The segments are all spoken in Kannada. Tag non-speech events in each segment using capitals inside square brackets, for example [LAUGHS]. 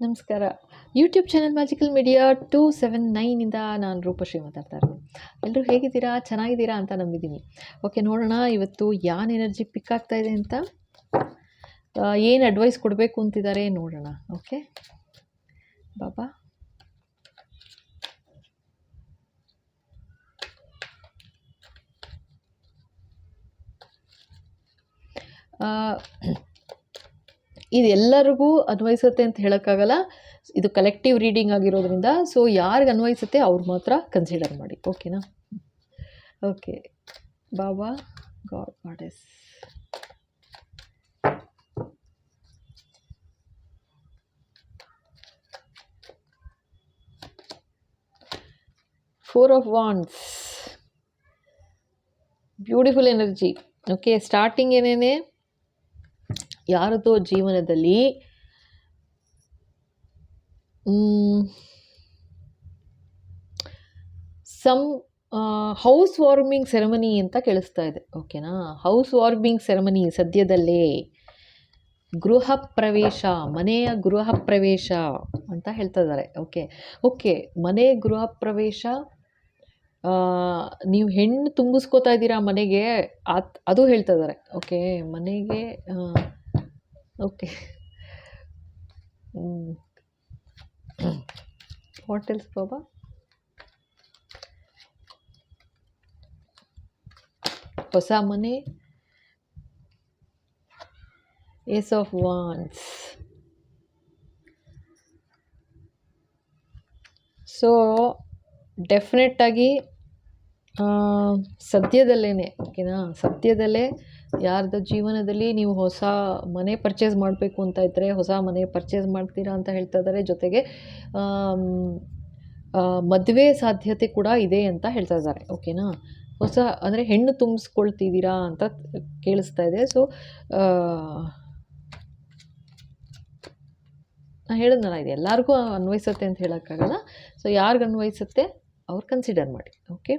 ನಮಸ್ಕಾರ. YouTube channel magical media two seven ನೈನಿಂದ ನಾನು ರೂಪಶ್ರೀ ಮಾತಾಡ್ತಾ ಇರೋದು. ಎಲ್ಲರೂ ಹೇಗಿದ್ದೀರಾ? ಚೆನ್ನಾಗಿದ್ದೀರಾ ಅಂತ ನಂಬಿದ್ದೀನಿ. ಓಕೆ ನೋಡೋಣ ಇವತ್ತು ಯಾನ್ ಎನರ್ಜಿ ಪಿಕ್ ಆಗ್ತಾ ಇದೆ ಅಂತ. ಏನು ಅಡ್ವೈಸ್ ಕೊಡಬೇಕು ಅಂತಿದ್ದಾರೆ ನೋಡೋಣ. ಓಕೆ ಬಾಬಾ. ಆ, ಇದು ಎಲ್ಲರಿಗೂ ಅನ್ವಯಿಸುತ್ತೆ ಅಂತ ಹೇಳೋಕ್ಕಾಗಲ್ಲ. ಇದು ಕಲೆಕ್ಟಿವ್ ರೀಡಿಂಗ್ ಆಗಿರೋದ್ರಿಂದ ಸೊ ಯಾರಿಗೆ ಅನ್ವಯಿಸುತ್ತೆ ಅವ್ರು ಮಾತ್ರ ಕನ್ಸಿಡರ್ ಮಾಡಿ. ಓಕೆನಾ okay Baba god ಮಾಡಿಸ್ four of wands beautiful energy okay starting ಏನೇನೆ? ಯಾರದೋ ಜೀವನದಲ್ಲಿ ಸಮ್ ಹೌಸ್ ವಾರ್ಮಿಂಗ್ ಸೆರೆಮನಿ ಅಂತ ಕೇಳಿಸ್ತಾ ಇದೆ. ಓಕೆನಾ? ಹೌಸ್ ವಾರ್ಮಿಂಗ್ ಸೆರೆಮನಿ ಸದ್ಯದಲ್ಲೇ ಗೃಹ ಪ್ರವೇಶ, ಮನೆಯ ಗೃಹ ಪ್ರವೇಶ ಅಂತ ಹೇಳ್ತಾ ಇದ್ದಾರೆ. ಓಕೆ ಓಕೆ, ಮನೆ ಗೃಹ ಪ್ರವೇಶ ನೀವು ಹೆಣ್ಣು ತುಂಬಿಸ್ಕೋತಾ ಇದ್ದೀರಾ ಮನೆಗೆ ಅದು ಹೇಳ್ತಾ ಇದ್ದಾರೆ. ಓಕೆ, ಮನೆಗೆ ಓಕೆ ಹೋಟೆಲ್ಸ್ ಬಾಬಾ ಹೊಸ ಮನೆ ಏಸ್ ಆಫ್ ವಾನ್ಸ್ ಸೊ ಡೆಫಿನೆಟ್ಟಾಗಿ ಸದ್ಯದಲ್ಲೇ ಓಕೆನಾ ಸದ್ಯದಲ್ಲೇ ಯಾರ್ದು ಜೀವನದಲ್ಲಿ ನೀವು ಹೊಸ ಮನೆ ಪರ್ಚೇಸ್ ಮಾಡಬೇಕು ಅಂತ ಇದ್ದರೆ ಹೊಸ ಮನೆ ಪರ್ಚೇಸ್ ಮಾಡ್ತೀರಾ ಅಂತ ಹೇಳ್ತಾ ಇದ್ದಾರೆ ಜೊತೆಗೆ ಮದುವೆ ಸಾಧ್ಯತೆ ಕೂಡ ಇದೆ ಅಂತ ಹೇಳ್ತಾ ಇದ್ದಾರೆ ಓಕೆನಾ ಹೊಸ, ಅಂದರೆ ಹೆಣ್ಣು ತುಂಬಿಸ್ಕೊಳ್ತಿದ್ದೀರಾ ಅಂತ ಕೇಳಿಸ್ತಾ ಇದೆ. ಸೊ ನಾನು ಹೇಳಿದ್ನಲ್ಲ, ಇದು ಎಲ್ಲರಿಗೂ ಅನ್ವಯಿಸುತ್ತೆ ಅಂತ ಹೇಳೋಕ್ಕಾಗಲ್ಲ. ಸೊ ಯಾರಿಗೆ ಅನ್ವಯಿಸುತ್ತೆ, ಅವ್ರು ಕನ್ಸಿಡರ್ ಮಾಡಿ. ಓಕೆ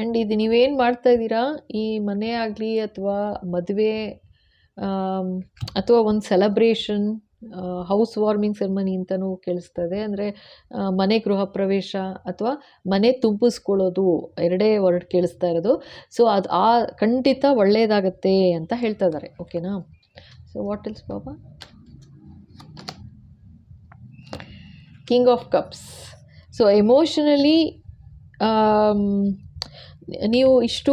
ಆ್ಯಂಡ್ ಇದು ನೀವೇನು ಮಾಡ್ತಾ ಇದ್ದೀರಾ? ಈ ಮನೆ ಆಗಲಿ ಅಥವಾ ಮದುವೆ ಅಥವಾ ಒಂದು ಸೆಲೆಬ್ರೇಷನ್ ಹೌಸ್ ವಾರ್ಮಿಂಗ್ ಸೆರೆಮನಿ ಅಂತಲೂ ಕೇಳಿಸ್ತದೆ ಅಂದರೆ ಮನೆ ಗೃಹ ಪ್ರವೇಶ ಅಥವಾ ಮನೆ ತುಂಬಿಸ್ಕೊಳ್ಳೋದು ಎರಡೇ ವರ್ಡ್ ಕೇಳಿಸ್ತಾ ಇರೋದು. ಸೊ ಅದು ಆ ಖಂಡಿತ ಒಳ್ಳೆಯದಾಗತ್ತೆ ಅಂತ ಹೇಳ್ತಾ ಇದ್ದಾರೆ. ಓಕೆನಾ so what else Baba? King of cups so emotionally ನೀವು ಇಷ್ಟು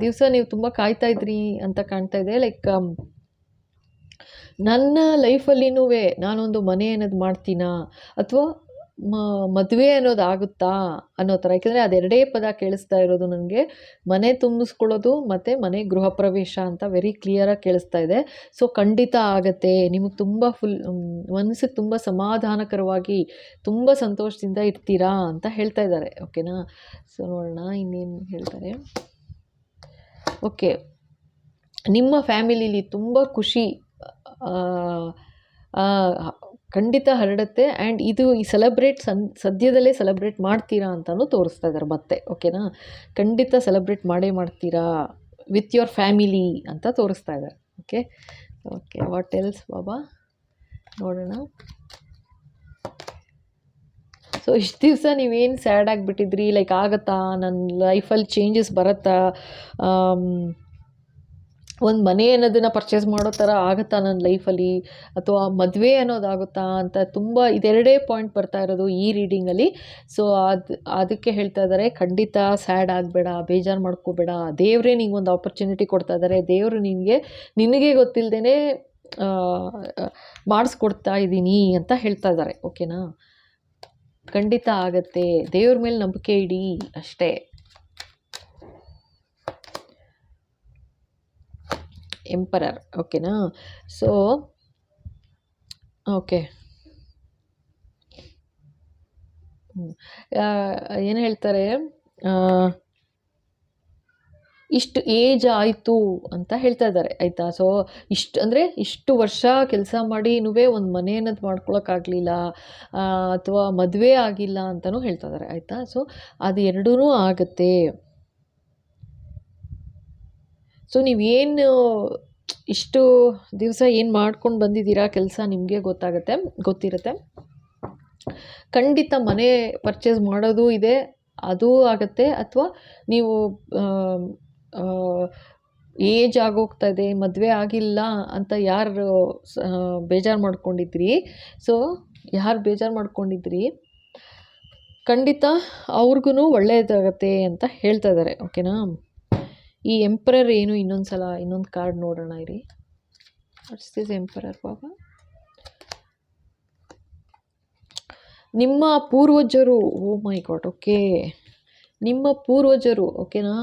ದಿವಸ ನೀವು ತುಂಬ ಕಾಯ್ತಾ ಇದ್ರಿ ಅಂತ ಕಾಣ್ತಾ ಇದೆ. ಲೈಕ್ ನನ್ನ ಲೈಫಲ್ಲಿನೂ ನಾನೊಂದು ಮನೆ ಅನ್ನೋದು ಮಾಡ್ತೀನಾ? ಅಥವಾ ಮದುವೆ ಅನ್ನೋದು ಆಗುತ್ತಾ ಅನ್ನೋ ಥರ. ಯಾಕೆಂದರೆ ಅದೆರಡೇ ಪದ ಕೇಳಿಸ್ತಾ ಇರೋದು ನನಗೆ. ಮನೆ ತುಂಬಿಸ್ಕೊಳ್ಳೋದು ಮತ್ತು ಮನೆ ಗೃಹ ಪ್ರವೇಶ ಅಂತ ವೆರಿ ಕ್ಲಿಯರಾಗಿ ಕೇಳಿಸ್ತಾ ಇದೆ. ಸೊ ಖಂಡಿತ ಆಗತ್ತೆ. ನಿಮಗೆ ತುಂಬ ಫುಲ್ ಮನಸ್ಸಿಗೆ ತುಂಬ ಸಮಾಧಾನಕರವಾಗಿ ತುಂಬ ಸಂತೋಷದಿಂದ ಇರ್ತೀರಾ ಅಂತ ಹೇಳ್ತಾ ಇದ್ದಾರೆ. ಓಕೆನಾ ಸೊ ನೋಡೋಣ ಇನ್ನೇನು ಹೇಳ್ತಾರೆ. ಓಕೆ ನಿಮ್ಮ ಫ್ಯಾಮಿಲಿಲಿ ತುಂಬ ಖುಷಿ ಖಂಡಿತ ಹರಡುತ್ತೆ. ಆ್ಯಂಡ್ ಇದು ಈ ಸೆಲೆಬ್ರೇಟ್ ಸನ್ ಸದ್ಯದಲ್ಲೇ ಸೆಲೆಬ್ರೇಟ್ ಮಾಡ್ತೀರಾ ಅಂತಲೂ ತೋರಿಸ್ತಾ ಇದ್ದಾರೆ ಮತ್ತೆ ಓಕೆನಾ ಖಂಡಿತ ಸೆಲೆಬ್ರೇಟ್ ಮಾಡೇ ಮಾಡ್ತೀರಾ ವಿತ್ ಯೋರ್ ಫ್ಯಾಮಿಲಿ ಅಂತ ತೋರಿಸ್ತಾ ಇದ್ದಾರೆ okay okay what else Baba? ನೋಡೋಣ. ಸೊ ಇಷ್ಟು ದಿವಸ ನೀವೇನು ಸ್ಯಾಡ್ ಆಗಿಬಿಟ್ಟಿದ್ರಿ? ಲೈಕ್ ಆಗತ್ತಾ? ನನ್ನ ಲೈಫಲ್ಲಿ ಚೇಂಜಸ್ ಬರುತ್ತಾ? ಒಂದು ಮನೆ ಅನ್ನೋದನ್ನು ಪರ್ಚೇಸ್ ಮಾಡೋ ಥರ ಆಗುತ್ತಾ ನನ್ನ ಲೈಫಲ್ಲಿ ಅಥವಾ ಮದುವೆ ಅನ್ನೋದಾಗುತ್ತಾ ಅಂತ ತುಂಬ ಇದೆರಡೇ ಪಾಯಿಂಟ್ ಬರ್ತಾ ಇರೋದು ಈ ರೀಡಿಂಗಲ್ಲಿ ಸೊ ಅದು, ಅದಕ್ಕೆ ಹೇಳ್ತಾ ಇದ್ದಾರೆ ಖಂಡಿತ ಸ್ಯಾಡ್ ಆಗಬೇಡ, ಬೇಜಾರು ಮಾಡ್ಕೋಬೇಡ. ದೇವರೇ ನಿಂಗೊಂದು ಆಪರ್ಚುನಿಟಿ ಕೊಡ್ತಾ ಇದ್ದಾರೆ ದೇವರು ನಿನಗೆ ನಿನಗೆ ಗೊತ್ತಿಲ್ಲದೇ ಮಾಡಿಸ್ಕೊಡ್ತಾ ಇದ್ದೀನಿ ಅಂತ ಹೇಳ್ತಾ ಇದ್ದಾರೆ ಓಕೆನಾ ಖಂಡಿತ ಆಗತ್ತೆ. ದೇವ್ರ ಮೇಲೆ ನಂಬಿಕೆ ಇಡಿ ಅಷ್ಟೇ. ಎಂಪರರ್ ಓಕೆನಾ ಸೊ ಓಕೆ ಏನು ಹೇಳ್ತಾರೆ? ಇಷ್ಟು ಏಜ್ ಆಯಿತು ಅಂತ ಹೇಳ್ತಾ ಇದ್ದಾರೆ, ಆಯಿತಾ? ಸೊ ಇಷ್ಟು, ಅಂದರೆ ಇಷ್ಟು ವರ್ಷ ಕೆಲಸ ಮಾಡಿನೂ ಒಂದು ಮನೆ ಅನ್ನೋದು ಮಾಡ್ಕೊಳಕ್ಕಾಗಲಿಲ್ಲ ಅಥವಾ ಮದುವೆ ಆಗಿಲ್ಲ ಅಂತಲೂ ಹೇಳ್ತಾ ಇದ್ದಾರೆ, ಆಯಿತಾ? ಸೊ ಅದು ಎರಡೂ ಆಗುತ್ತೆ. ಸೊ ನೀವೇನು ಇಷ್ಟು ದಿವಸ ಏನು ಮಾಡ್ಕೊಂಡು ಬಂದಿದ್ದೀರಾ ಕೆಲಸ ನಿಮಗೆ ಗೊತ್ತಾಗುತ್ತೆ, ಗೊತ್ತಿರುತ್ತೆ. ಖಂಡಿತ ಮನೆ ಪರ್ಚೇಸ್ ಮಾಡೋದು ಇದೆ, ಅದೂ ಆಗುತ್ತೆ. ಅಥವಾ ನೀವು ಏಜ್ ಆಗೋಗ್ತಾ ಇದೆ ಮದುವೆ ಆಗಿಲ್ಲ ಅಂತ ಯಾರು ಬೇಜಾರು ಮಾಡ್ಕೊಂಡಿದ್ರಿ? ಸೊ ಯಾರು ಬೇಜಾರು ಮಾಡ್ಕೊಂಡಿದ್ರಿ? ಖಂಡಿತ ಅವ್ರಿಗೂ ಒಳ್ಳೆಯದಾಗತ್ತೆ ಅಂತ ಹೇಳ್ತಾ ಇದ್ದಾರೆ ಓಕೆನಾ ಈ ಎಂಪರರ್ ಏನು ಇನ್ನೊಂದು ಸಲ ಇನ್ನೊಂದು ಕಾರ್ಡ್ ನೋಡೋಣ ಇರಿ. ವಾಟ್ಸ್ ದಿಸ್ ಎಂಪರರ್ ಬಾಬಾ ನಿಮ್ಮ ಪೂರ್ವಜರು ಓ ಮೈ ಗಾಡ್ ಓಕೆ ನಿಮ್ಮ ಪೂರ್ವಜರು ಓಕೆನಾ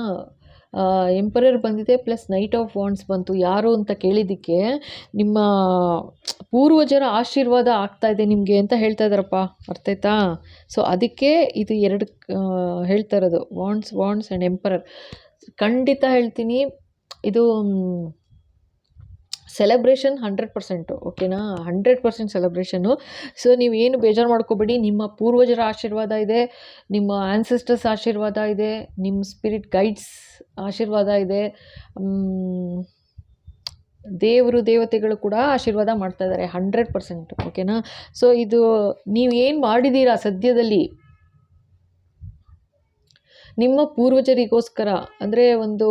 ಎಂಪರರ್ ಬಂದಿದೆ ಪ್ಲಸ್ ನೈಟ್ ಆಫ್ ವಾಂಡ್ಸ್ ಬಂತು. ಯಾರು ಅಂತ ಕೇಳಿದ್ದಕ್ಕೆ ನಿಮ್ಮ ಪೂರ್ವಜರ ಆಶೀರ್ವಾದ ಆಗ್ತಾ ಇದೆ ನಿಮಗೆ ಅಂತ ಹೇಳ್ತಾ ಇದ್ದಾರಪ್ಪ. ಅರ್ಥ ಆಯ್ತಾ? ಸೊ ಅದಕ್ಕೆ ಇದು ಎರಡು ಹೇಳ್ತಾ ಇರೋದು. ವಾಂಡ್ಸ್ ವಾಂಡ್ಸ್ ಆ್ಯಂಡ್ ಎಂಪರರ್ ಖಂಡಿತ ಹೇಳ್ತೀನಿ. ಇದು ಸೆಲೆಬ್ರೇಷನ್ ಹಂಡ್ರೆಡ್ ಪರ್ಸೆಂಟು ಓಕೆನಾ ಹಂಡ್ರೆಡ್ ಪರ್ಸೆಂಟ್ ಸೆಲೆಬ್ರೇಷನ್ನು ಸೊ ನೀವು ಏನು ಬೇಜಾರು ಮಾಡ್ಕೋಬೇಡಿ. ನಿಮ್ಮ ಪೂರ್ವಜರ ಆಶೀರ್ವಾದ ಇದೆ, ನಿಮ್ಮ ಆ್ಯನ್ಸೆಸ್ಟರ್ಸ್ ಆಶೀರ್ವಾದ ಇದೆ ನಿಮ್ಮ ಸ್ಪಿರಿಟ್ ಗೈಡ್ಸ್ ಆಶೀರ್ವಾದ ಇದೆ ದೇವರು, ದೇವತೆಗಳು ಕೂಡ ಆಶೀರ್ವಾದ ಮಾಡ್ತಾ ಇದ್ದಾರೆ ಹಂಡ್ರೆಡ್ ಪರ್ಸೆಂಟ್ ಓಕೆನಾ ಸೊ ಇದು, ನೀವು ಏನು ಮಾಡಿದ್ದೀರಾ ಸದ್ಯದಲ್ಲಿ? ನಿಮ್ಮ ಪೂರ್ವಜರಿಗೋಸ್ಕರ, ಅಂದರೆ ಒಂದು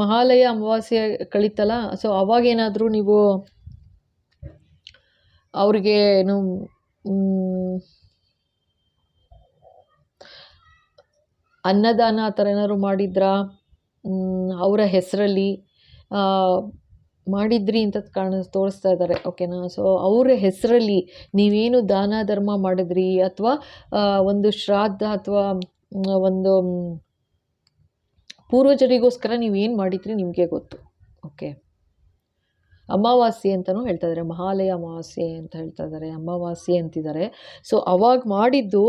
ಮಹಾಲಯ ಅಮಾವಾಸ್ಯೆ ಕಳೀತಲ್ಲ ಸೊ ಅವಾಗೇನಾದರೂ ನೀವು ಅವ್ರಿಗೆ ಏನು ಅನ್ನದಾನ ಆ ಥರ ಏನಾದ್ರು ಮಾಡಿದ್ರಾ? ಅವರ ಹೆಸರಲ್ಲಿ ಮಾಡಿದ್ರಿ ಅಂತ ಕಾಣ, ತೋರಿಸ್ತಾ ಇದ್ದಾರೆ ಓಕೆನಾ ಸೊ ಅವರ ಹೆಸರಲ್ಲಿ ನೀವೇನು ದಾನ ಧರ್ಮ ಮಾಡಿದ್ರಿ, ಅಥವಾ ಒಂದು ಶ್ರಾದ್ದ ಅಥವಾ ಒಂದು ಪೂರ್ವಜರಿಗೋಸ್ಕರ ನೀವು ಏನು ಮಾಡಿದ್ರಿ ನಿಮಗೆ ಗೊತ್ತು. ಓಕೆ. ಅಮಾವಾಸ್ಯೆ ಅಂತಲೂ ಹೇಳ್ತಾ ಇದ್ದಾರೆ ಮಹಾಲಯ ಅಮಾವಾಸ್ಯೆ ಅಂತ ಹೇಳ್ತಾ ಇದ್ದಾರೆ ಅಮಾವಾಸ್ಯೆ ಅಂತಿದ್ದಾರೆ ಸೊ, ಅವಾಗ ಮಾಡಿದ್ದು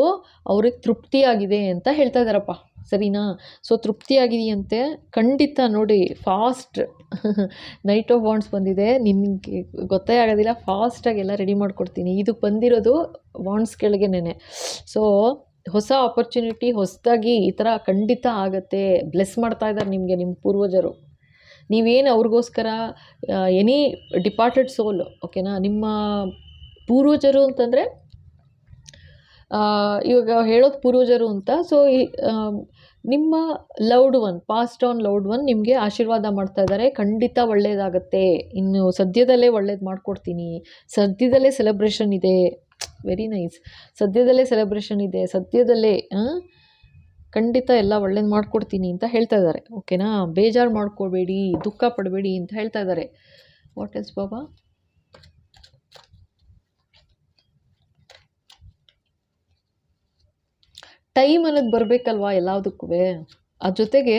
ಅವ್ರಿಗೆ ತೃಪ್ತಿಯಾಗಿದೆ ಅಂತ ಹೇಳ್ತಾ ಇದ್ದಾರಪ್ಪ ಸರಿನಾ? ಸೊ, ತೃಪ್ತಿಯಾಗಿದೆಯಂತೆ ಖಂಡಿತ ನೋಡಿ, ಫಾಸ್ಟ್ [LAUGHS] ನೈಟ್ ಆಫ್ ವಾಂಡ್ಸ್ ಬಂದಿದೆ. ನಿಮಗೆ ಗೊತ್ತೇ ಆಗೋದಿಲ್ಲ ಫಾಸ್ಟಾಗಿ ಎಲ್ಲ ರೆಡಿ ಮಾಡಿಕೊಡ್ತೀನಿ. ಇದು ಬಂದಿರೋದು ವಾಂಡ್ಸ್ ನೆನೆ ಸೊ ಹೊಸ ಆಪರ್ಚುನಿಟಿ ಹೊಸದಾಗಿ ಈ ಥರ ಖಂಡಿತ ಆಗುತ್ತೆ. ಬ್ಲೆಸ್ ಮಾಡ್ತಾ ಇದ್ದಾರೆ ನಿಮಗೆ ನಿಮ್ಮ ಪೂರ್ವಜರು. ನೀವೇನು ಅವ್ರಿಗೋಸ್ಕರ ಎನಿ ಡಿಪಾರ್ಟೆಡ್ ಸೋಲ್ ಓಕೆನಾ ನಿಮ್ಮ ಪೂರ್ವಜರು ಅಂತಂದರೆ ಇವಾಗ ಹೇಳೋದು ಪೂರ್ವಜರು ಅಂತ ಸೊ ನಿಮ್ಮ loved one passed on loved one ನಿಮಗೆ ಆಶೀರ್ವಾದ ಮಾಡ್ತಾ ಇದ್ದಾರೆ. ಖಂಡಿತ ಒಳ್ಳೆಯದಾಗತ್ತೆ ಇನ್ನು ಸದ್ಯದಲ್ಲೇ ಒಳ್ಳೇದು ಮಾಡಿಕೊಡ್ತೀನಿ. ಸದ್ಯದಲ್ಲೇ ಸೆಲೆಬ್ರೇಷನ್ ಇದೆ. ವೆರಿ ನೈಸ್ ಸದ್ಯದಲ್ಲೇ ಸೆಲೆಬ್ರೇಷನ್ ಇದೆ. ಸದ್ಯದಲ್ಲೇ ಖಂಡಿತ ಎಲ್ಲ ಒಳ್ಳೇದು ಮಾಡ್ಕೊಡ್ತೀನಿ ಅಂತ ಹೇಳ್ತಾ ಇದ್ದಾರೆ. ಓಕೆನಾ ಬೇಜಾರು ಮಾಡ್ಕೋಬೇಡಿ, ದುಃಖ ಪಡಬೇಡಿ ಅಂತ ಹೇಳ್ತಾ ಇದ್ದಾರೆ. What is Baba? ಟೈಮ್ ಅನ್ನೋದು ಬರಬೇಕಲ್ವಾ ಎಲ್ಲದಕ್ಕೂ? ಅದ್ರ ಜೊತೆಗೆ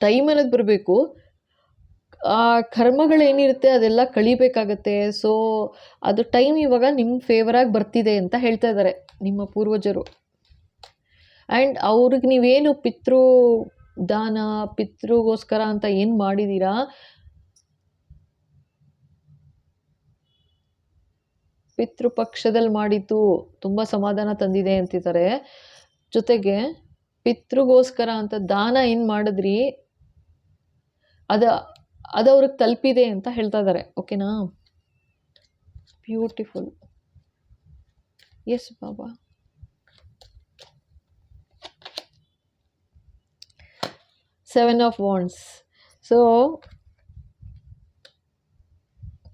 ಟೈಮ್ ಅನ್ನೋದು ಬರಬೇಕು. ಆ ಕರ್ಮಗಳೇನಿರುತ್ತೆ ಅದೆಲ್ಲ ಕಳಿಬೇಕಾಗತ್ತೆ. ಸೊ ಅದು ಟೈಮ್ ಇವಾಗ ನಿಮ್ಮ ಫೇವರಾಗಿ ಬರ್ತಿದೆ ಅಂತ ಹೇಳ್ತಾ ಇದ್ದಾರೆ ನಿಮ್ಮ ಪೂರ್ವಜರು. ಆ್ಯಂಡ್ ಅವ್ರಿಗೆ ನೀವೇನು ಪಿತೃ ದಾನ, ಪಿತೃಗೋಸ್ಕರ ಅಂತ ಏನು ಮಾಡಿದ್ದೀರಾ ಪಿತೃಪಕ್ಷದಲ್ಲಿ ಮಾಡಿದ್ದು ತುಂಬ ಸಮಾಧಾನ ತಂದಿದೆ ಅಂತಿದ್ದಾರೆ ಜೊತೆಗೆ ಪಿತೃಗೋಸ್ಕರ ಅಂತ ದಾನ ಏನು ಮಾಡಿದ್ರಿ? ಅದ ಅದು ಅವ್ರಿಗೆ ತಲುಪಿದೆ ಅಂತ ಹೇಳ್ತಾ ಇದ್ದಾರೆ ಓಕೆನಾ beautiful yes Baba seven of wands so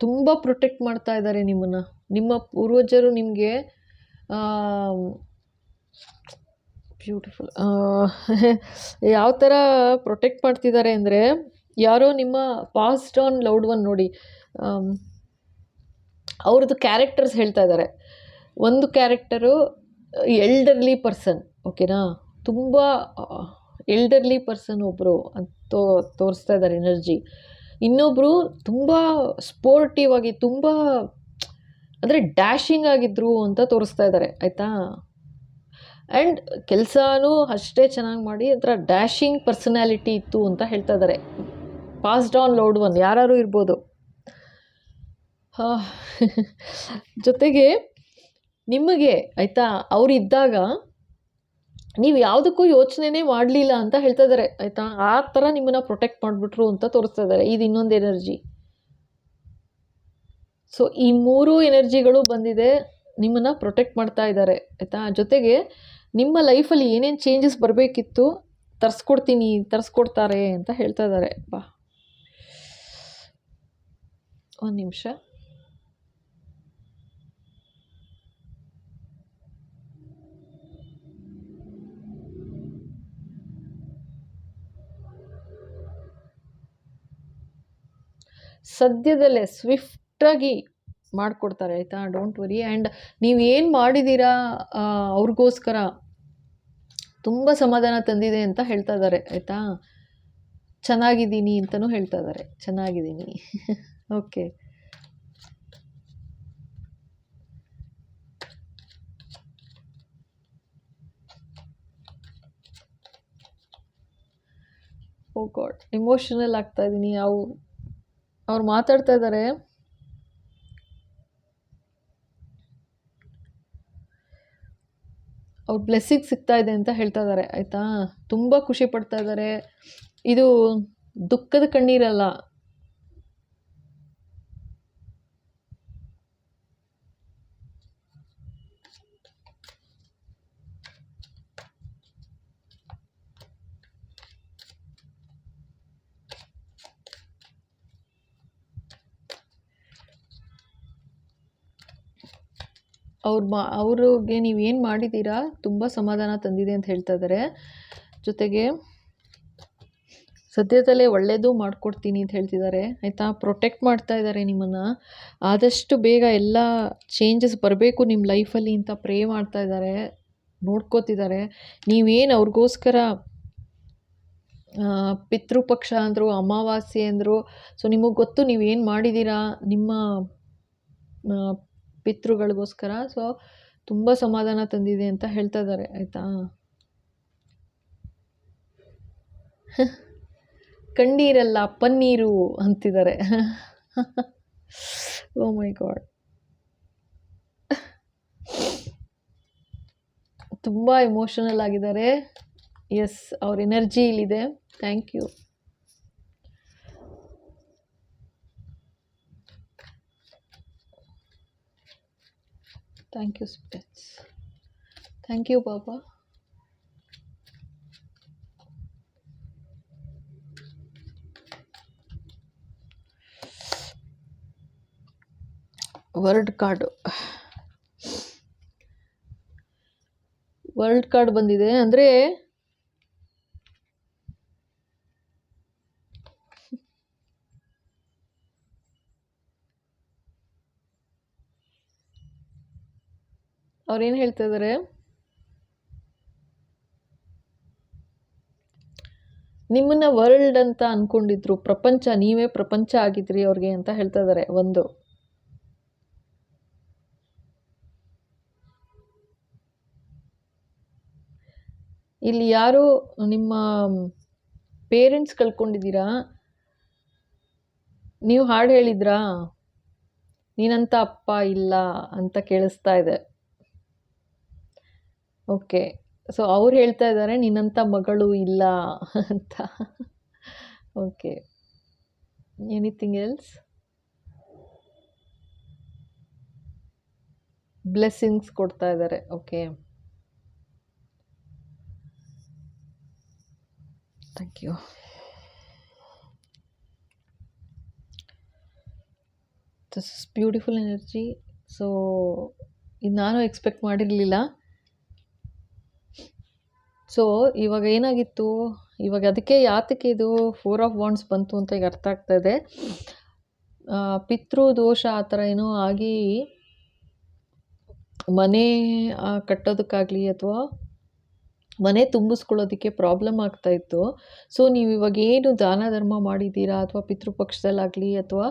ತುಂಬ ಪ್ರೊಟೆಕ್ಟ್ ಮಾಡ್ತಾ ಇದ್ದಾರೆ ನಿಮ್ಮನ್ನು. ನಿಮ್ಮ ಪೂರ್ವಜರು ನಿಮಗೆ ಬ್ಯೂಟಿಫುಲ್ [LAUGHS] ಯಾವ ಥರ ಪ್ರೊಟೆಕ್ಟ್ ಮಾಡ್ತಿದ್ದಾರೆ ಅಂದರೆ ಯಾರೋ ನಿಮ್ಮ ಪಾಸ್ಟ್ ಆನ್ ಲೌಡ್ ಒನ್ ನೋಡಿ ಅವ್ರದ್ದು ಕ್ಯಾರೆಕ್ಟರ್ಸ್ ಹೇಳ್ತಾ ಇದ್ದಾರೆ. ಒಂದು ಕ್ಯಾರೆಕ್ಟರು ಎಲ್ಡರ್ಲಿ ಪರ್ಸನ್ ಓಕೆನಾ ತುಂಬ ಎಲ್ಡರ್ಲಿ ಪರ್ಸನ್ ಒಬ್ಬರು ತೋ, ತೋರಿಸ್ತಾ ಇದ್ದಾರೆ ಎನರ್ಜಿ ಇನ್ನೊಬ್ಬರು ತುಂಬ ಸ್ಪೋರ್ಟಿವ್ ಆಗಿ, ತುಂಬ, ಅಂದರೆ ಡ್ಯಾಶಿಂಗ್ ಆಗಿದ್ರು ಅಂತ ತೋರಿಸ್ತಾ ಇದ್ದಾರೆ, ಆಯಿತಾ? ಆ್ಯಂಡ್ ಕೆಲಸನೂ ಅಷ್ಟೇ ಚೆನ್ನಾಗಿ ಮಾಡಿ, ಒಂಥರ ಡ್ಯಾಶಿಂಗ್ ಪರ್ಸನಾಲಿಟಿ ಇತ್ತು ಅಂತ ಹೇಳ್ತಾ ಇದ್ದಾರೆ. ಪಾಸ್ಡ್ ಡೌನ್ ಲೋಡ್ ಒಂದು ಯಾರು ಇರ್ಬೋದು. ಜೊತೆಗೆ ನಿಮಗೆ, ಆಯಿತಾ, ಅವರಿದ್ದಾಗ ನೀವು ಯಾವುದಕ್ಕೂ ಯೋಚನೆನೇ ಮಾಡಲಿಲ್ಲ ಅಂತ ಹೇಳ್ತಾ ಇದ್ದಾರೆ ಆಯಿತಾ. ಆ ಥರ ನಿಮ್ಮನ್ನು ಪ್ರೊಟೆಕ್ಟ್ ಮಾಡಿಬಿಟ್ರು ಅಂತ ತೋರಿಸ್ತಾ ಇದ್ದಾರೆ ಇದು ಇನ್ನೊಂದು ಎನರ್ಜಿ ಸೊ ಈ ಮೂರು ಎನರ್ಜಿಗಳು ಬಂದಿದೆ. ನಿಮ್ಮನ್ನು ಪ್ರೊಟೆಕ್ಟ್ ಮಾಡ್ತಾ ಇದ್ದಾರೆ ಆಯಿತಾ. ಜೊತೆಗೆ ನಿಮ್ಮ ಲೈಫಲ್ಲಿ ಏನೇನು ಚೇಂಜಸ್ ಬರಬೇಕಿತ್ತು, ತರಿಸ್ಕೊಡ್ತೀನಿ, ತರಿಸ್ಕೊಡ್ತಾರೆ ಅಂತ ಹೇಳ್ತಾ ಇದ್ದಾರೆ ಬಾ. ಒಂದು ನಿಮಿಷ ಸದ್ಯದಲ್ಲೇ ಸ್ವಿಫ್ಟಾಗಿ ಮಾಡಿಕೊಡ್ತಾರೆ, ಆಯಿತಾ? ಡೋಂಟ್ ವರಿ ಆ್ಯಂಡ್ ನೀವು ಏನು ಮಾಡಿದ್ದೀರಾ ಅವ್ರಿಗೋಸ್ಕರ ತುಂಬ ಸಮಾಧಾನ ತಂದಿದೆ ಅಂತ ಹೇಳ್ತಾ ಇದ್ದಾರೆ ಆಯಿತಾ? ಚೆನ್ನಾಗಿದ್ದೀನಿ ಅಂತಲೂ ಹೇಳ್ತಾ ಇದ್ದಾರೆ ಚೆನ್ನಾಗಿದ್ದೀನಿ. [LAUGHS] ಓಕೆ. ಓ ಗಾಡ್, ಎಮೋಷನಲ್ ಆಗ್ತಾ ಇದ್ದೀನಿ ಅವು, ಅವ್ರು ಮಾತಾಡ್ತಾ ಇದ್ದಾರೆ ಅವ್ರ ಬ್ಲೆಸ್ಸಿಂಗ್ ಸಿಗ್ತಾ ಇದೆ ಅಂತ ಹೇಳ್ತಾ ಇದ್ದಾರೆ ಆಯಿತಾ? ತುಂಬ ಖುಷಿ ಪಡ್ತಾ ಇದ್ದಾರೆ ಇದು ದುಃಖದ ಕಣ್ಣೀರಲ್ಲ. ಅವ್ರ ಮಾ, ಅವ್ರಿಗೆ ಏನು ಮಾಡಿದ್ದೀರಾ ತುಂಬ ಸಮಾಧಾನ ತಂದಿದೆ ಅಂತ ಹೇಳ್ತಾ ಇದ್ದಾರೆ ಜೊತೆಗೆ ಸದ್ಯದಲ್ಲೇ ಒಳ್ಳೆಯದು ಮಾಡಿಕೊಡ್ತೀನಿ ಅಂತ ಹೇಳ್ತಿದ್ದಾರೆ ಆಯಿತಾ? ಪ್ರೊಟೆಕ್ಟ್ ಮಾಡ್ತಾ ಇದ್ದಾರೆ ನಿಮ್ಮನ್ನು. ಆದಷ್ಟು ಬೇಗ ಎಲ್ಲ ಚೇಂಜಸ್ ಬರಬೇಕು ನಿಮ್ಮ ಲೈಫಲ್ಲಿ ಅಂತ ಪ್ರೇ ಮಾಡ್ತಾ ಇದ್ದಾರೆ ನೋಡ್ಕೋತಿದ್ದಾರೆ ನೀವೇನು ಅವ್ರಿಗೋಸ್ಕರ ಪಿತೃಪಕ್ಷ ಅಂದರು, ಅಮಾವಾಸ್ಯೆ ಅಂದರು ಸೊ ನಿಮಗೆ ಗೊತ್ತು ನೀವೇನು ಮಾಡಿದ್ದೀರಾ ನಿಮ್ಮ ಪಿತೃಗಳಿಗೋಸ್ಕರ. ಸೊ ತುಂಬ ಸಮಾಧಾನ ತಂದಿದೆ ಅಂತ ಹೇಳ್ತಾ ಇದ್ದಾರೆ, ಆಯಿತಾ? [LAUGHS] ಕಣ್ಣೀರಲ್ಲ ಪನ್ನೀರು ಅಂತಿದ್ದಾರೆ. ಓ ಮೈ ಗಾಡ್ ತುಂಬ ಎಮೋಷನಲ್ ಆಗಿದ್ದಾರೆ. ಎಸ್ ಅವ್ರ ಎನರ್ಜಿ ಇಲ್ಲಿದೆ. Thank you thank you spirits thank you Baba world card world card ಬಂದಿದೆ. ಅಂದರೆ ಅವ್ರೇನು ಹೇಳ್ತಾ ಇದ್ದಾರೆ ನಿಮ್ಮನ್ನ ವರ್ಲ್ಡ್ ಅಂತ ಅನ್ಕೊಂಡಿದ್ರು, ಪ್ರಪಂಚ, ನೀವೇ ಪ್ರಪಂಚ ಆಗಿದ್ರಿ ಅವ್ರಿಗೆ ಅಂತ ಹೇಳ್ತಾ ಇದ್ದಾರೆ ಒಂದು. ಇಲ್ಲಿ ಯಾರು ನಿಮ್ಮ ಪೇರೆಂಟ್ಸ್ ಕಳ್ಕೊಂಡಿದ್ದೀರಾ? ನೀವು ಹಾಡು ಹೇಳಿದ್ರಾ? ನೀನಂತ ಅಪ್ಪ ಇಲ್ಲ ಅಂತ ಕೇಳಿಸ್ತಾ ಇದೆ. ಓಕೆ. ಸೊ ಅವ್ರು ಹೇಳ್ತಾ ಇದ್ದಾರೆ ನಿನ್ನಂಥ ಮಗಳು ಇಲ್ಲ ಅಂತ. ಓಕೆ. ಎನಿಥಿಂಗ್ ಎಲ್ಸ್ ಬ್ಲೆಸ್ಸಿಂಗ್ಸ್ ಕೊಡ್ತಾ ಇದ್ದಾರೆ okay. Thank you this beautiful energy so ಇದು ನಾನು ಎಕ್ಸ್ಪೆಕ್ಟ್ ಮಾಡಿರಲಿಲ್ಲ. ಸೊ ಇವಾಗ ಏನಾಗಿತ್ತು? ಇವಾಗ ಅದಕ್ಕೆ ಯಾತಕ್ಕೆ ಇದು ಫೋರ್ ಆಫ್ ಬಾಂಡ್ಸ್ ಬಂತು ಅಂತ ಈಗ ಅರ್ಥ ಆಗ್ತಾ ಇದೆ. ಪಿತೃ ದೋಷ ಆ ಥರ ಏನೋ ಆಗಿ ಮನೆ ಕಟ್ಟೋದಕ್ಕಾಗಲಿ ಅಥವಾ ಮನೆ ತುಂಬಿಸ್ಕೊಳ್ಳೋದಕ್ಕೆ ಪ್ರಾಬ್ಲಮ್ ಆಗ್ತಾ ಇತ್ತು. ಸೊ ನೀವು ಇವಾಗ ಏನು ದಾನ ಧರ್ಮ ಮಾಡಿದ್ದೀರಾ ಅಥವಾ ಪಿತೃಪಕ್ಷದಲ್ಲಾಗಲಿ ಅಥವಾ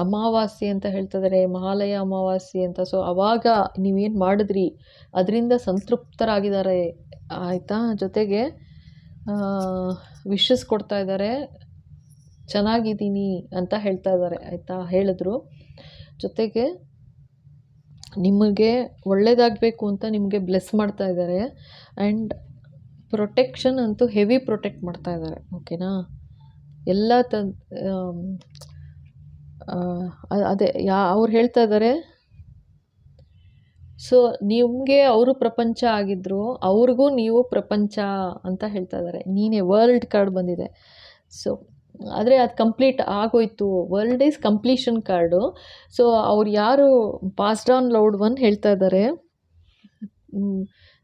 ಅಮಾವಾಸ್ಯೆ ಅಂತ ಹೇಳ್ತಿದ್ದಾರೆ ಮಹಾಲಯ ಅಮಾವಾಸ್ಯೆ ಅಂತ. ಸೊ ಅವಾಗ ನೀವೇನು ಮಾಡಿದ್ರಿ? ಅದರಿಂದ ಸಂತೃಪ್ತರಾಗಿದ್ದಾರೆ. ಆಯಿತಾ? ಜೊತೆಗೆ ವಿಶಸ್ ಕೊಡ್ತಾ ಇದ್ದಾರೆ. ಚೆನ್ನಾಗಿದ್ದೀನಿ ಅಂತ ಹೇಳ್ತಾ ಇದ್ದಾರೆ. ಆಯಿತಾ? ಹೇಳಿದ್ರು. ಜೊತೆಗೆ, ನಿಮಗೆ ಒಳ್ಳೇದಾಗಬೇಕು ಅಂತ ನಿಮಗೆ ಬ್ಲೆಸ್ ಮಾಡ್ತಾ ಇದ್ದಾರೆ. ಆ್ಯಂಡ್ ಪ್ರೊಟೆಕ್ಷನ್ ಅಂತೂ ಹೆವಿ ಪ್ರೊಟೆಕ್ಟ್ ಮಾಡ್ತಾ ಇದ್ದಾರೆ. ಓಕೆನಾ ಎಲ್ಲ ಅ- ಅದೇ, ಯಾ, ಅವ್ರು ಹೇಳ್ತಾ ಇದ್ದಾರೆ ಸೊ ನಿಮಗೆ ಅವರು ಪ್ರಪಂಚ ಆಗಿದ್ರು, ಅವ್ರಿಗೂ ನೀವು ಪ್ರಪಂಚ ಅಂತ ಹೇಳ್ತಾ ಇದ್ದಾರೆ ನೀನೇ ವರ್ಲ್ಡ್ ಕಾರ್ಡ್ ಬಂದಿದೆ. ಸೊ ಆದರೆ ಅದು ಕಂಪ್ಲೀಟ್ ಆಗೋಯ್ತು. World is completion card so ಅವ್ರು ಯಾರು ಪಾಸ್ಡ್ ಆನ್ ಲೌಡ್ ಒನ್ ಹೇಳ್ತಾ ಇದ್ದಾರೆ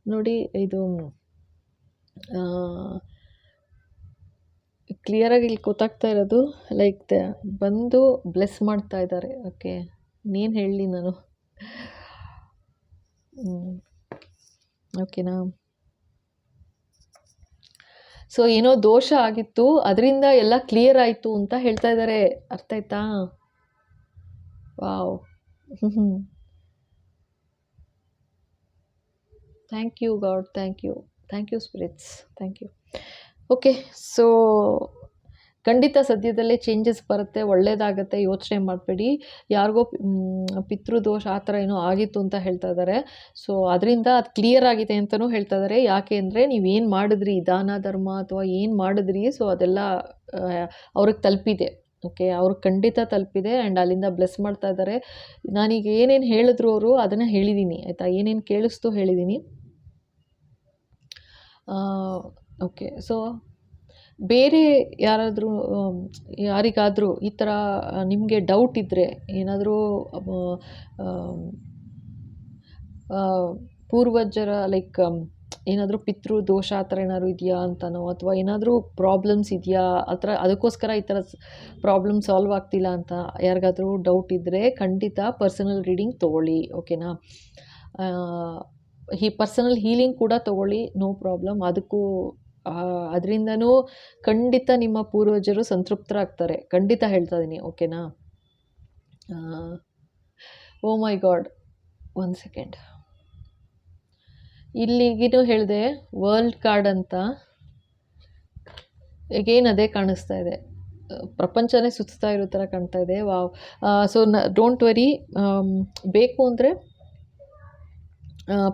ನೋಡಿ, ಇದು ಕ್ಲಿಯರಾಗಿ ಇಲ್ಲಿ ಗೊತ್ತಾಗ್ತಾ ಇರೋದು ಲೈಕ್ ದ ಬಂದು ಬ್ಲೆಸ್ ಮಾಡ್ತಾ ಇದ್ದಾರೆ. ಓಕೆ ನೀನು ಹೇಳಲಿ ನಾನು. ಓಕೆನಾ ಸೊ ಏನೋ ದೋಷ ಆಗಿತ್ತು, ಅದರಿಂದ ಎಲ್ಲ ಕ್ಲಿಯರ್ ಆಯಿತು ಅಂತ ಹೇಳ್ತಾ ಇದ್ದಾರೆ. ಅರ್ಥ ಆಯ್ತಾ? Wow thank you god thank you thank you spirits thank you okay so ಖಂಡಿತ ಸದ್ಯದಲ್ಲೇ ಚೇಂಜಸ್ ಬರುತ್ತೆ ಒಳ್ಳೆಯದಾಗತ್ತೆ ಯೋಚನೆ ಮಾಡಬೇಡಿ. ಯಾರಿಗೋ ಪಿತೃದೋಷ ಆ ಥರ ಏನೋ ಆಗಿತ್ತು ಅಂತ ಹೇಳ್ತಾ ಇದ್ದಾರೆ ಸೊ ಅದರಿಂದ ಅದು ಕ್ಲಿಯರ್ ಆಗಿದೆ ಅಂತಲೂ ಹೇಳ್ತಾ ಇದ್ದಾರೆ ಯಾಕೆ ಅಂದರೆ ನೀವೇನು ಮಾಡಿದ್ರಿ? ದಾನ, ಧರ್ಮ ಅಥವಾ ಏನು ಮಾಡಿದ್ರಿ? ಸೊ ಅದೆಲ್ಲ ಅವ್ರಿಗೆ ತಲುಪಿದೆ. ಓಕೆ ಅವ್ರಿಗೆ ಖಂಡಿತ ತಲುಪಿದೆ ಆ್ಯಂಡ್ ಅಲ್ಲಿಂದ ಬ್ಲೆಸ್ ಮಾಡ್ತಾ ಇದ್ದಾರೆ ನಾನೀಗ ಏನೇನು ಹೇಳಿದ್ರು ಅವರು ಅದನ್ನು ಹೇಳಿದ್ದೀನಿ ಆಯಿತಾ? ಏನೇನು ಕೇಳಿಸ್ತು ಹೇಳಿದ್ದೀನಿ ಓಕೆ ಸೊ ಬೇರೆ ಯಾರಾದರೂ ಯಾರಿಗಾದರೂ ಈ ಥರ ನಿಮಗೆ ಡೌಟ್ ಇದ್ದರೆ ಏನಾದರೂ ಪೂರ್ವಜರ ಲೈಕ್ ಏನಾದರೂ ಪಿತೃ ದೋಷ ಆ ಥರ ಏನಾದ್ರು ಇದೆಯಾ ಅಂತನೋ, ಅಥವಾ ಏನಾದರೂ ಪ್ರಾಬ್ಲಮ್ಸ್ ಇದೆಯಾ, ಆ ಥರ ಅದಕ್ಕೋಸ್ಕರ ಈ ಥರ ಪ್ರಾಬ್ಲಮ್ ಸಾಲ್ವ್ ಆಗ್ತಿಲ್ಲ ಅಂತ ಯಾರಿಗಾದರೂ ಡೌಟ್ ಇದ್ದರೆ ಖಂಡಿತ ಪರ್ಸನಲ್ ರೀಡಿಂಗ್ ತೊಗೊಳ್ಳಿ ಓಕೆನಾ ಈ ಪರ್ಸನಲ್ ಹೀಲಿಂಗ್ ಕೂಡ ತೊಗೊಳ್ಳಿ ನೋ ಪ್ರಾಬ್ಲಮ್ ಅದಕ್ಕೂ ಅದರಿಂದನೂ ಖಂಡಿತ ನಿಮ್ಮ ಪೂರ್ವಜರು ಸಂತೃಪ್ತರಾಗ್ತಾರೆ. ಖಂಡಿತ ಹೇಳ್ತಾ ಇದ್ದೀನಿ ಓಕೆನಾ? Oh my god, one second. ಇಲ್ಲಿಗಿನೂ ಹೇಳಿದೆ, ವರ್ಲ್ಡ್ ಕಾರ್ಡ್ ಅಂತ ಎಗೇನ್ ಅದೇ ಕಾಣಿಸ್ತಾ ಇದೆ. ಪ್ರಪಂಚನೇ ಸುತ್ತಾ ಇರೋ ಥರ ಕಾಣ್ತಾ ಇದೆ. ವಾವ್. ಸೊ ನ ಡೋಂಟ್ ವರಿ ಬೇಕು ಅಂದರೆ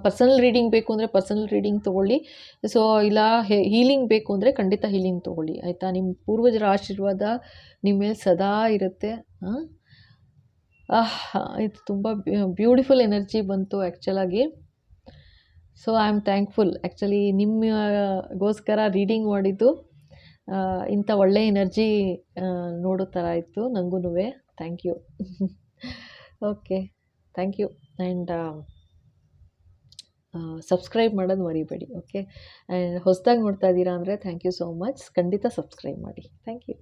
ಪರ್ಸನಲ್ ರೀಡಿಂಗ್ ಬೇಕು ಅಂದರೆ ಪರ್ಸನಲ್ ರೀಡಿಂಗ್ ತೊಗೊಳ್ಳಿ. ಸೊ ಇಲ್ಲ ಹೀಲಿಂಗ್ ಬೇಕು ಅಂದರೆ ಖಂಡಿತ ಹೀಲಿಂಗ್ ತೊಗೊಳ್ಳಿ, ಆಯಿತಾ? ನಿಮ್ಮ ಪೂರ್ವಜರ ಆಶೀರ್ವಾದ ನಿಮ್ಮ ಮೇಲೆ ಸದಾ ಇರುತ್ತೆ ಹಾಂ ಇದು ತುಂಬ ಬ್ಯೂಟಿಫುಲ್ ಎನರ್ಜಿ ಬಂತು ಆ್ಯಕ್ಚುಲಾಗಿ so I am thankful actually ನಿಮ್ಮಗೋಸ್ಕರ reading ಮಾಡಿದ್ದು ಇಂಥ ಒಳ್ಳೆ ಎನರ್ಜಿ ನೋಡೋ ಥರ ಇತ್ತು ನನಗೂ thank you okay thank you and subscribe ಮಾಡೋದು ಮರಿಬೇಡಿ ಓಕೆ ಆ್ಯಂಡ್ ಹೊಸದಾಗಿ ನೋಡ್ತಾ ಇದ್ದೀರಾ ಅಂದರೆ ಥ್ಯಾಂಕ್ ಯು ಸೋ ಮಚ್ ಖಂಡಿತ ಸಬ್ಸ್ಕ್ರೈಬ್ ಮಾಡಿ. Thank you